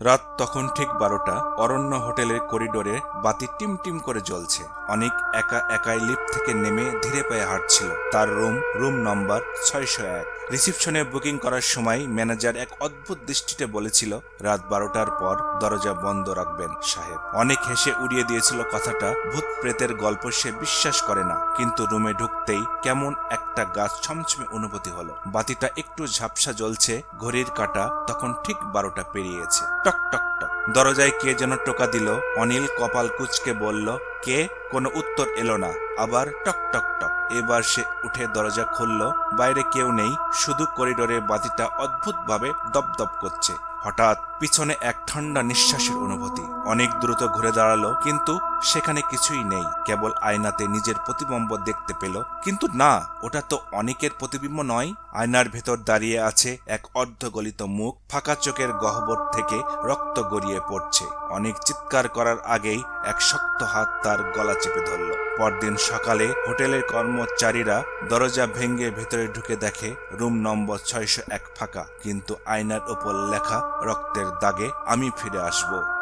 রাত তখন ঠিক বারোটা। অরণ্য হোটেলের করিডোরে বাতি টিম টিম করে জ্বলছে। অনেক একা একাই লিফট থেকে নেমে ধীরে পায়ে হাঁটছিল। তার রুম রুম নম্বর ছয়শো এক। রিসিপশনে বুকিং করার সময় ম্যানেজার এক অদ্ভুত দৃষ্টিতে বলেছিল, রাত বারোটার পর দরজা বন্ধ রাখবেন, সাহেব। অনেক হেসে উড়িয়ে দিয়েছিল কথাটা, ভূত প্রেতের গল্প সে বিশ্বাস করে না। কিন্তু রুমে ঢুকতেই কেমন একটা গাছ ছমছমে অনুভূতি হলো। বাতিটা একটু ঝাপসা জ্বলছে, ঘড়ির কাঁটা তখন ঠিক বারোটা পেরিয়েছে। টক টক টক। দরজায় কে যেন টোকা দিল, অনিল কপাল কুচকে বলল, কে? কোনো উত্তর এলো না। আবার টক টক টক। এবার সে উঠে দরজা খুলল, বাইরে কেউ নেই, শুধু করিডোরে বাতিটা অদ্ভুতভাবে দপদপ করছে। হঠাৎ পিছনে এক ঠান্ডা নিঃশ্বাসের অনুভূতি। অনেক দ্রুত ঘুরে দাঁড়াল, কিন্তু সেখানে কিছুই নেই। কেবল আয়নাতে নিজের প্রতিবিম্ব দেখতে পেল। কিন্তু না, ওটা তো অনেকের প্রতিবিম্ব নয়। আয়নার ভেতর দাঁড়িয়ে আছে এক অর্ধগলিত মুখ, ফাঁকা চোখের গহ্বর থেকে রক্ত গড়িয়ে পড়ছে। অনেক চিৎকার করার আগেই এক শক্ত হাত তার গলা চেপে ধরল। পরদিন সকালে হোটেলের কর্মচারীরা দরজা ভেঙে ভেতরে ঢুকে দেখে, রুম নম্বর ছয়শো এক ফাঁকা। কিন্তু আয়নার ওপর লেখা রক্তের দাগে আমি ফিরে আসব।